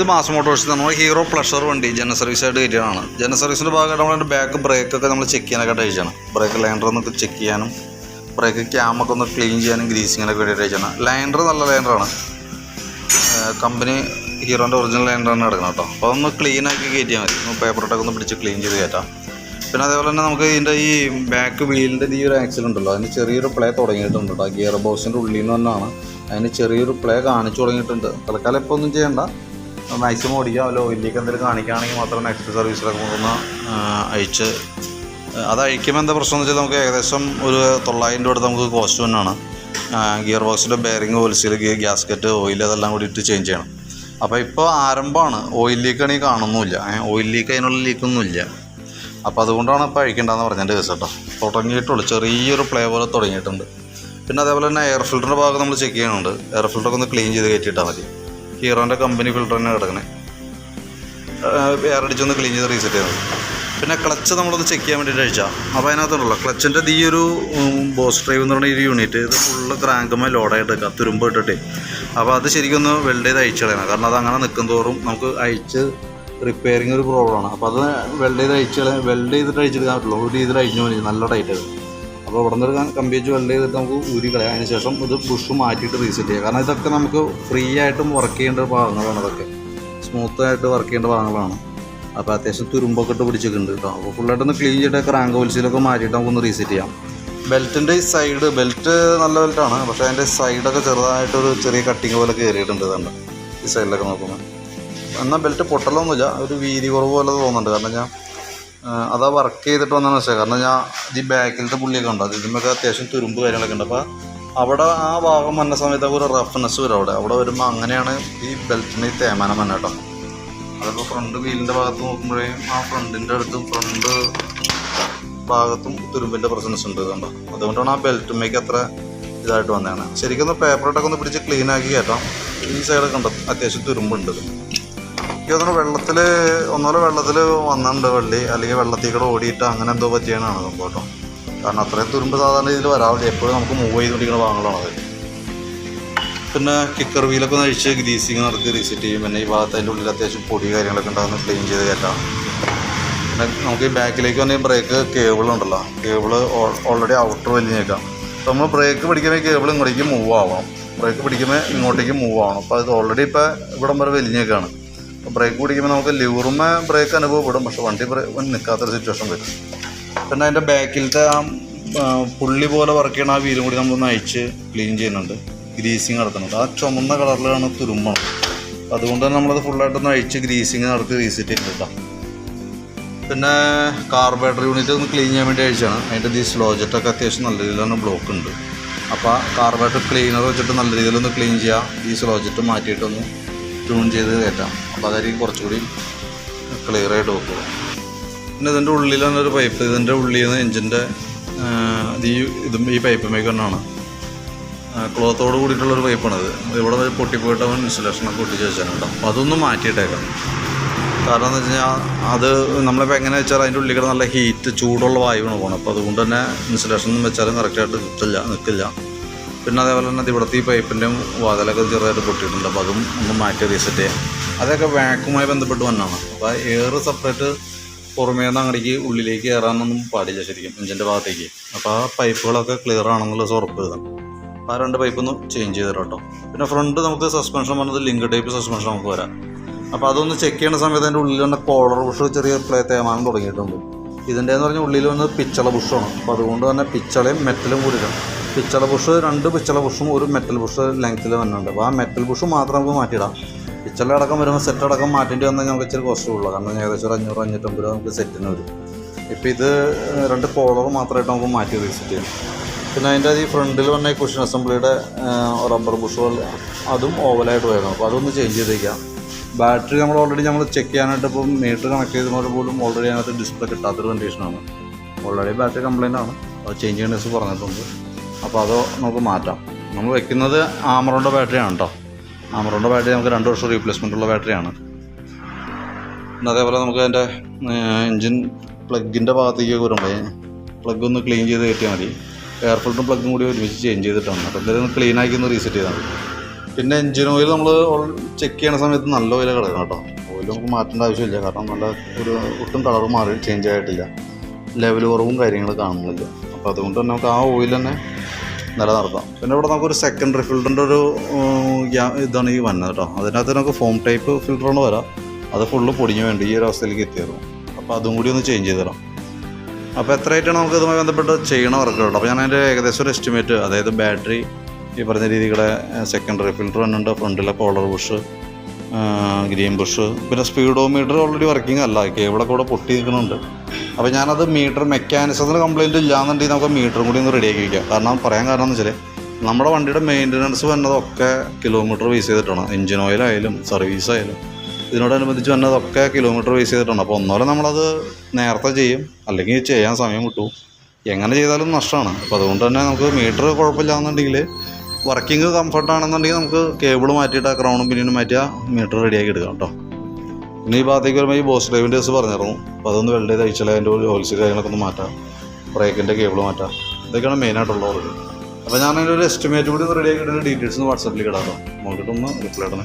ഇത് mass Motors നമ്മൾ hero pleasure വണ്ടി ജന സർവീസ് ആയിട്ട് കയറ്റിയതാണ്. ജന സർവീസിന്റെ ഭാഗമായിട്ട് നമ്മൾ ബാക്ക് ബ്രേക്കൊക്കെ നമ്മൾ ചെക്ക് ചെയ്യാനൊക്കെ അയച്ചാണ് ബ്രേക്ക് ലൈൻഡർ ഒന്ന് ചെക്ക് ചെയ്യാനും ബ്രേക്ക് ക്യാമൊക്കെ ഒന്ന് ക്ലീൻ ചെയ്യാനും ഗ്രീസിങ്ങിനൊക്കെ വേണ്ടിയിട്ട് അയച്ചാണ് ലൈൻഡർ നല്ല ലൈൻഡറാണ് കമ്പനി ഹീറോന്റെ ഒറിജിനൽ ലൈൻഡറാണ് എടുക്കണം കേട്ടോ അപ്പോൾ ഒന്ന് ക്ലീൻ ആക്കി കയറ്റിയാൽ മതി. ഒന്ന് പേപ്പറിട്ടൊക്കെ ഒന്ന് പിടിച്ച് ക്ലീൻ ചെയ്ത് കയറ്റാം. പിന്നെ അതേപോലെ തന്നെ നമുക്ക് ഇതിന്റെ ഈ ബാക്ക് വീലിന്റെ ഈ ഒരു ആക്സിൽ ഉണ്ടല്ലോ. അതിന് ചെറിയൊരു പ്ലേ തുടങ്ങിയിട്ടുണ്ട് കേട്ടോ ഗിയർ ബോക്സിന്റെ ഉള്ളിൽ നിന്ന് തന്നെയാണ്. അതിന് ചെറിയൊരു പ്ലേ കാണിച്ചു തുടങ്ങിയിട്ടുണ്ട്. തൽക്കാലം ഇപ്പോൾ ഒന്നും ചെയ്യണ്ട. മാക്സിമം ഓടിക്കുക. അല്ല ഓയിലേക്ക് എന്തെങ്കിലും കാണിക്കുകയാണെങ്കിൽ മാത്രം നെക്സ്റ്റ് സർവീസിലൊക്കെ കൊണ്ടുവന്ന് അയച്ച്. അത് അഴിക്കുമ്പോൾ എന്താ പ്രശ്നം എന്ന് വെച്ചാൽ നമുക്ക് ഏകദേശം ഒരു തൊള്ളായിരം രൂപ നമുക്ക് കോസ്റ്റ് തന്നെയാണ്. ഗിയർ ബോക്സിന്റെ ഓയിൽസിൽ ഗിയർ ഗ്യാസ്കറ്റ് ഓയിൽ അതെല്ലാം കൂടി ഇട്ട് ചേഞ്ച് ചെയ്യണം. അപ്പോൾ ഇപ്പോൾ ആരംഭമാണ്. ഓയിൽ ലീക്കാണെങ്കിൽ കാണുന്നുമില്ല. ഓയിൽ ലീക്ക് അതിനുള്ള ലീക്കൊന്നുമില്ല അപ്പോൾ അതുകൊണ്ടാണ് ഇപ്പോൾ അഴിക്കേണ്ടതെന്ന് പറഞ്ഞതിന്റെ കേസ് കേട്ടോ. തുടങ്ങിയിട്ടുള്ളൂ. ചെറിയൊരു പ്ലേ പോലെ തുടങ്ങിയിട്ടുണ്ട്. പിന്നെ അതേപോലെ തന്നെ എയർ ഫിൽറ്ററിന്റെ ഭാഗം നമ്മൾ ചെക്ക് ചെയ്യുന്നുണ്ട്. എയർ ഫിൽറ്ററൊക്കെ ഒന്ന് ക്ലീൻ ചെയ്ത് കയറ്റിയിട്ടാൽ മതി. ഹീറോന്റെ കമ്പനി ഫിൽറ്റർ തന്നെ കിടക്കണേ. എയർ അടിച്ചൊന്ന് ക്ലീൻ ചെയ്ത് റീസെറ്റ് ചെയ്യുന്നത് പിന്നെ ക്ലച്ച് നമ്മളൊന്ന് ചെക്ക് ചെയ്യാൻ വേണ്ടിയിട്ട് അഴിച്ചാൽ അപ്പോൾ അതിനകത്തുണ്ടല്ലോ ക്ലച്ചിന്റെ ഈ ഒരു ബോസ് ഡ്രൈവ് എന്ന് പറഞ്ഞ ഈ യൂണിറ്റ് ഇത് ഫുള്ള് ക്രാങ്കുമായി ലോഡായിട്ട് വെക്കാം തുരുമ്പ് ഇട്ടിട്ട്. അപ്പോൾ അത് ശരിക്കും ഒന്ന് വെൽഡ് ചെയ്ത് അയച്ചു കളയണം. കാരണം അത് അങ്ങനെ നിൽക്കും തോറും നമുക്ക് അയച്ച് റിപ്പയറിങ് ഒരു പ്രോബ്ലമാണ് അപ്പോൾ അത് വെൽഡ് ചെയ്ത് അയച്ചു കളയാൻ വെൽഡ് ചെയ്തിട്ട് അയച്ചെടുക്കാൻ പറ്റുള്ളൂ ഒരു രീതിയിൽ അഴിഞ്ഞു പോയി നല്ല ടൈറ്റ് അപ്പോൾ ഇവിടെ നിന്ന് കമ്പി വെൽഡ് ചെയ്തിട്ട് നമുക്ക് ഊരി കളയാം. അതിന് ശേഷം ഇത് ബുഷ് മാറ്റിയിട്ട് റീസെറ്റ് ചെയ്യാം. കാരണം ഇതൊക്കെ നമുക്ക് ഫ്രീ ആയിട്ടും വർക്ക് ചെയ്യേണ്ട ഭാഗങ്ങളാണ് ഇതൊക്കെ. സ്മൂത്തായിട്ട് വർക്ക് ചെയ്യേണ്ട ഭാഗങ്ങളാണ്. അപ്പോൾ അത്യാവശ്യം തുരുമ്പൊക്കെ ഇട്ട് പിടിച്ചിട്ടുണ്ട് കേട്ടോ അപ്പോൾ ഫുള്ളായിട്ടൊന്ന് ക്ലീൻ ചെയ്തിട്ട് ക്രാങ്ക് ഓയിൽസിലൊക്കെ മാറ്റിയിട്ട് നമുക്കൊന്ന് റീസെറ്റ് ചെയ്യാം. ബെൽറ്റിന്റെ ഈ സൈഡ് ബെൽറ്റ് നല്ല ബെൽറ്റാണ് പക്ഷേ അതിന്റെ സൈഡൊക്കെ ചെറുതായിട്ടൊരു ചെറിയ കട്ടിങ് പോലെ കയറിയിട്ടുണ്ട് ഇതുണ്ട് ഈ സൈഡിലൊക്കെ നോക്കുമ്പോൾ എന്നാൽ ബെൽറ്റ് പൊട്ടലൊന്നുമില്ല. ഒരു വീതി കുറവ് പോലെ തോന്നുന്നുണ്ട്. കാരണം ഞാൻ അതാ വർക്ക് ചെയ്തിട്ട് വന്നതെന്ന് വെച്ചാൽ കാരണം ഞാൻ ഈ ബാക്കിലത്തെ പുള്ളിയൊക്കെ ഉണ്ട് അത് ഇതിന്മൊക്കെ അത്യാവശ്യം തുരുമ്പ് കാര്യങ്ങളൊക്കെ ഉണ്ട്. അപ്പോൾ അവിടെ ആ ഭാഗം വന്ന സമയത്ത് ഒരു റഫ്നെസ് വരും അവിടെ. അവിടെ വരുമ്പോൾ അങ്ങനെയാണ് ഈ ബെൽറ്റിന് തേമാനം വന്നെ കേട്ടോ. അതിപ്പോൾ ഫ്രണ്ട് വീലിന്റെ ഭാഗത്ത് നോക്കുമ്പോഴേ ആ ഫ്രണ്ടിന്റെ അടുത്തും ഫ്രണ്ട് ഭാഗത്തും തുരുമ്പിന്റെ പ്രസൻസ് ഉണ്ട് കണ്ടോ. അതുകൊണ്ടാണ് ആ ബെൽറ്റുമേക്ക് അത്ര ഇതായിട്ട് വന്നതാണ് ശരിക്കും ഒന്ന് ഒന്ന് പിടിച്ച് ക്ലീൻ ആക്കി കേട്ടോ. ഈ സൈഡൊക്കെ ഉണ്ട് അത്യാവശ്യം തുരുമ്പുണ്ട്. എനിക്ക് തോന്നുന്നു വെള്ളത്തിൽ ഒന്നുപോലെ വെള്ളത്തിൽ വന്നിട്ടുണ്ട് വള്ളി അല്ലെങ്കിൽ വെള്ളത്തിൽ കൂടെ ഓടിയിട്ട് അങ്ങനെ എന്തോ പറ്റിയാണ് സംഭവം. കാരണം അത്രയും തുരുമ്പ് സാധാരണ രീതിയിൽ വരാറില്ല. എപ്പോഴും നമുക്ക് മൂവ് ചെയ്തുകൊണ്ടിരിക്കുന്ന ഭാഗങ്ങളാണത് പിന്നെ കിക്കർ വീലൊക്കെ ഒന്ന് അഴിച്ച് ഗ്രീസിങ് നടത്തി റീസെറ്റ് ചെയ്യും. പിന്നെ ഈ ഭാഗത്ത് അതിന്റെ ഉള്ളിൽ അത്യാവശ്യം പൊടി കാര്യങ്ങളൊക്കെ ഉണ്ടാകുന്ന ക്ലീൻ ചെയ്ത് കയറ്റാം. പിന്നെ നമുക്ക് ഈ ബാക്കിലേക്ക് വന്ന ബ്രേക്ക് കേബിൾ ഉണ്ടല്ലോ. കേബിൾ ഓൾറെഡി ഔട്ടർ വലിഞ്ഞേക്കാം അപ്പോൾ നമ്മൾ ബ്രേക്ക് പിടിക്കുമ്പോൾ കേബിൾ ഇങ്ങോട്ടേക്ക് മൂവ് ആവണം. ബ്രേക്ക് പിടിക്കുമ്പോൾ ഇങ്ങോട്ടേക്ക് മൂവ് ആവണം. അപ്പോൾ അത് ഓൾറെഡി ഇപ്പോൾ ഇവിടം വരെ വലിഞ്ഞേക്കാണ് ബ്രേക്ക് പിടിക്കുമ്പോൾ നമുക്ക് ലിവറുമേ ബ്രേക്ക് അനുഭവപ്പെടും. പക്ഷേ വണ്ടി ബ്രേക്ക് നിൽക്കാത്തൊരു സിറ്റുവേഷൻ വരും. പിന്നെ അതിന്റെ ബാക്കിലത്തെ ആ പുള്ളി പോലെ വർക്ക് ചെയ്യണ ആ വീലും കൂടി നമ്മളൊന്ന് അയച്ച് ക്ലീൻ ചെയ്യുന്നുണ്ട്. ഗ്രീസിങ് നടത്തുന്നുണ്ട് ആ ചുമന്ന കളറിലാണ് തുരുമ്പണം. അതുകൊണ്ട് തന്നെ നമ്മളത് ഫുള്ളായിട്ടൊന്ന് അഴിച്ച് ഗ്രീസിങ് നടത്തി റീസെറ്റ് ചെയ്തിട്ടാ പിന്നെ കാർബേറ്റർ യൂണിറ്റ് ഒന്ന് ക്ലീൻ ചെയ്യാൻ വേണ്ടി അയച്ചാണ് അതിന്റെ ഈ സ്ലോ അത്യാവശ്യം നല്ല രീതിയിലാണ് ബ്ലോക്ക് ഉണ്ട്. അപ്പോൾ കാർബേറ്റർ ക്ലീനർ വെച്ചിട്ട് നല്ല രീതിയിലൊന്ന് ക്ലീൻ ചെയ്യുക ഈ സ്ലോ മാറ്റിയിട്ടൊന്ന് ട്യൂൺ ചെയ്ത് കയറ്റാം. അപ്പോൾ അതായിരിക്കും കുറച്ചുകൂടി ക്ലിയർ ആയിട്ട് വെക്കുക പിന്നെ ഇതിന്റെ ഉള്ളിലാണ് ഒരു പൈപ്പ് ഇതിന്റെ ഉള്ളിൽ നിന്ന് എഞ്ചിന്റെ ഈ ഇതും ഈ പൈപ്പുമേക്ക് തന്നെയാണ്. ക്ലോത്തോട് കൂടിയിട്ടുള്ളൊരു പൈപ്പാണിത് ഇവിടെ പൊട്ടിപ്പോയിട്ട് അവൻ ഇൻസുലേഷനൊക്കെ ഒട്ടിച്ച് വെച്ചാണ് കേട്ടോ. അപ്പോൾ അതൊന്നും മാറ്റിയിട്ടേക്കാം കാരണം എന്ന് വെച്ച് കഴിഞ്ഞാൽ അത് നമ്മളിപ്പോൾ എങ്ങനെ വെച്ചാൽ അതിന്റെ ഉള്ളിൽ നല്ല ഹീറ്റ് ചൂടുള്ള വായുവാണ് പോകണം അപ്പോൾ അതുകൊണ്ട് തന്നെ ഇൻസുലേഷൻ വെച്ചാലും കറക്റ്റായിട്ട് നിൽക്കില്ല നിൽക്കില്ല പിന്നെ അതേപോലെ തന്നെ ഇവിടുത്തെ ഈ പൈപ്പിന്റെയും വാതിലൊക്കെ ചെറുതായിട്ട് പൊട്ടിയിട്ടുണ്ട്. അപ്പോൾ അതും ഒന്ന് മാറ്റി റീസെറ്റ് ചെയ്യാം. അതൊക്കെ വാക്കുമായി ബന്ധപ്പെട്ട് വന്നാണ് അപ്പോൾ എയർ സെപ്പറേറ്റ് പുറമേ നിന്ന് അങ്ങടേക്ക് ഉള്ളിലേക്ക് കയറാനൊന്നും പാടില്ല ശരിക്കും എഞ്ചിന്റെ ഭാഗത്തേക്ക്. അപ്പോൾ ആ പൈപ്പുകളൊക്കെ ക്ലിയർ ആണെന്നുള്ള ഉറപ്പ് ചെയ്തണം ആ രണ്ട് പൈപ്പ് ഒന്ന് ചേഞ്ച് ചെയ്ത് തരാം കേട്ടോ. പിന്നെ ഫ്രണ്ട് നമുക്ക് സസ്പെൻഷൻ പറഞ്ഞത് ലിങ്ക് ടൈപ്പ് സസ്പെൻഷൻ നമുക്ക് വരാം. അപ്പോൾ അതൊന്ന് ചെക്ക് ചെയ്യുന്ന സമയത്ത് അതിന്റെ ഉള്ളിൽ വന്ന കോളർ ബുഷ് ചെറിയ പ്ലേ തേമാനം തുടങ്ങിയിട്ടുണ്ട്. ഇതിന്റെ എന്ന് പറഞ്ഞാൽ ഉള്ളിൽ വന്നത് പിച്ചള ബുഷാണ് അപ്പോൾ അതുകൊണ്ട് തന്നെ പിച്ചളയും മെറ്റലും കൂടിയിട്ടാണ്. പിച്ചള ബുഷ് രണ്ട് പിച്ചള ബുഷും ഒരു മെറ്റൽ ബുഷ് ലെങ്ത്തിൽ വന്നിട്ടുണ്ട്. അപ്പോൾ ആ മെറ്റൽ ബുഷ് മാത്രം നമുക്ക് മാറ്റിയിടാം. പിച്ചള അടക്കം വരുമ്പോൾ സെറ്റ് അടക്കം മാറ്റേണ്ടി വന്നാൽ നമുക്ക് ഇച്ചിരി കോസ്റ്റ് ഉള്ളൂ കാരണം ഏകദേശം ഒരു അഞ്ഞൂറ് അഞ്ഞൂറ്റമ്പത് രൂപ നമുക്ക് സെറ്റിന് വരും. ഇപ്പോൾ ഇത് രണ്ട് കോളർ മാത്രമായിട്ട് നമുക്ക് മാറ്റി റീസെറ്റ് ചെയ്യാം. പിന്നെ അതിന്റെ ഈ ഫ്രണ്ടിൽ വന്ന ഈ കുഷൻ അസംബ്ലിയുടെ റബ്ബർ ബുഷുകൾ അതും ഓവലായിട്ട് വരണം. അപ്പോൾ അതൊന്ന് ചേഞ്ച് ചെയ്തേക്കാം. ബാറ്ററി നമ്മൾ ഓൾറെഡി നമ്മൾ ചെക്ക് ചെയ്യാനായിട്ട് ഇപ്പം മീറ്റർ കണക്ട് ചെയ്തപ്പോൾ പോലും ഓൾറെഡി അതിനകത്ത് ഡിസ്പ്ലേ കിട്ടാത്തൊരു കണ്ടീഷനാണ് ഓൾറെഡി ബാറ്ററി കംപ്ലൈന്റ് ആണ്. അത് ചേഞ്ച് ചെയ്യണ പറഞ്ഞിട്ടുണ്ട്. അപ്പോൾ അത് നമുക്ക് മാറ്റാം. നമ്മൾ വെക്കുന്നത് ആമറോണ്ട ബാറ്ററിയാണ് കേട്ടോ ആമറോണ്ട ബാറ്ററി നമുക്ക് രണ്ട് വർഷം റീപ്ലേസ്മെന്റ് ഉള്ള ബാറ്ററിയാണ് പിന്നെ അതേപോലെ നമുക്ക് അതിന്റെ എൻജിൻ പ്ലഗിന്റെ ഭാഗത്തേക്ക് വരുമ്പോൾ പ്ലഗ് ഒന്ന് ക്ലീൻ ചെയ്ത് കയറ്റിയാൽ മതി. എയർ ഫിൽറ്ററും പ്ലഗും കൂടി ഒരുമിച്ച് ചേഞ്ച് ചെയ്തിട്ടാണ്. അപ്പോൾ എന്തായാലും ഒന്ന് ക്ലീൻ ആക്കി ഒന്ന് റീസെറ്റ് ചെയ്താൽ മതി. പിന്നെ എഞ്ചിൻ ഓയിൽ നമ്മൾ ചെക്ക് ചെയ്യണ സമയത്ത് നല്ല ഓയിൽ കിടക്കണം കേട്ടോ ഓയിൽ നമുക്ക് മാറ്റേണ്ട ആവശ്യമില്ല. കാരണം നല്ല ഒരു ഒട്ടും കളർ മാറി ചേഞ്ച് ആയിട്ടില്ല. ലെവൽ കുറവും കാര്യങ്ങൾ കാണുന്നില്ല. അപ്പോൾ അതുകൊണ്ട് തന്നെ നമുക്ക് ആ ഓയിൽ തന്നെ നിലനിർത്താം. പിന്നെ ഇവിടെ നമുക്കൊരു സെക്കൻഡറി ഫിൽറ്ററിന്റെ ഒരു ഇതാണ് ഈ വന്നത് കേട്ടോ. അതിനകത്ത് നമുക്ക് ഫോം ടൈപ്പ് ഫിൽറ്ററാണ് വരാം. അത് ഫുള്ള് പൊടിഞ്ഞു വേണ്ടി ഈ ഒരു അവസ്ഥയിലേക്ക് എത്തിയത് അപ്പോൾ അതും കൂടി ഒന്ന് ചേഞ്ച് ചെയ്ത് തരാം. അപ്പോൾ എത്രയായിട്ടാണ് നമുക്ക് ഇതുമായി ബന്ധപ്പെട്ട് ചെയ്യണ കേട്ടോ അപ്പോൾ ഞാൻ അതിന്റെ ഏകദേശം ഒരു എസ്റ്റിമേറ്റ് അതായത് ബാറ്ററി ഈ പറഞ്ഞ രീതിയുടെ സെക്കൻഡറി ഫിൽറ്റർ വന്നിട്ടുണ്ട് ഫ്രണ്ടിലെ പോളർ ബുഷ് ഗ്രീൻ ബുഷ്. പിന്നെ സ്പീഡോമീറ്റർ ഓൾറെഡി വർക്കിംഗ് അല്ല. കേബിളൊക്കെ ഇവിടെ പൊട്ടി നിൽക്കുന്നുണ്ട് അപ്പോൾ ഞാനത് മീറ്റർ മെക്കാനിസത്തിന് കംപ്ലയിന്റ് ഇല്ലാന്നുണ്ടെങ്കിൽ നമുക്ക് മീറ്ററും കൂടി ഒന്ന് റെഡിയാക്കി വയ്ക്കാം കാരണം പറയാൻ കാരണം എന്ന് വെച്ചാൽ നമ്മുടെ വണ്ടിയുടെ മെയിന്റനൻസ് വന്നതൊക്കെ കിലോമീറ്റർ ബേസ് ചെയ്തിട്ടാണ്. എഞ്ചിൻ ഓയിലായാലും സർവീസ് ആയാലും. ഇതിനോടനുബന്ധിച്ച് വന്നതൊക്കെ കിലോമീറ്റർ ബേസ് ചെയ്തിട്ടാണ്. അപ്പോൾ ഒന്നോലെ നമ്മളത് നേരത്തെ ചെയ്യും. അല്ലെങ്കിൽ ചെയ്യാൻ സമയം കിട്ടും. എങ്ങനെ ചെയ്താലും നഷ്ടമാണ്. അപ്പോൾ അതുകൊണ്ട് തന്നെ നമുക്ക് മീറ്റർ കുഴപ്പമില്ലാന്നുണ്ടെങ്കിൽ വർക്കിംഗ് കംഫർട്ട് ആണെന്നുണ്ടെങ്കിൽ നമുക്ക് കേബിൾ മാറ്റിയിട്ട് ആ ക്രൗണും പിന്നീട് മാറ്റിയാൽ മീറ്റർ റെഡിയാക്കി എടുക്കാം കേട്ടോ ഇനി ഈ ഭാഗത്തേക്ക് വരുമ്പോൾ ഈ ബോസ് ഡ്രൈവിന്റെ കേസ് പറഞ്ഞിരുന്നു. അപ്പോൾ അതൊന്ന് വെൽഡ് ചെയ്ത് അയച്ചാൽ അതിന്റെ ഓയിൽസ് കാര്യങ്ങളൊക്കെ ഒന്ന് മാറ്റാം. ബ്രേക്കിന്റെ കേബിൾ മാറ്റാം. ഇതൊക്കെയാണ് മെയിനായിട്ടുള്ള വർക്ക് അപ്പോൾ ഞാൻ അതിന്റെ ഒരു എസ്റ്റിമേറ്റ് കൂടി ഒന്ന് റെഡിയാക്കിയിട്ട് ഡീറ്റെയിൽസ് വാട്സപ്പിലേക്ക് ഇടാം കേട്ടോ നോക്കിയിട്ടൊന്ന് റിപ്ലൈ ഇടണേ.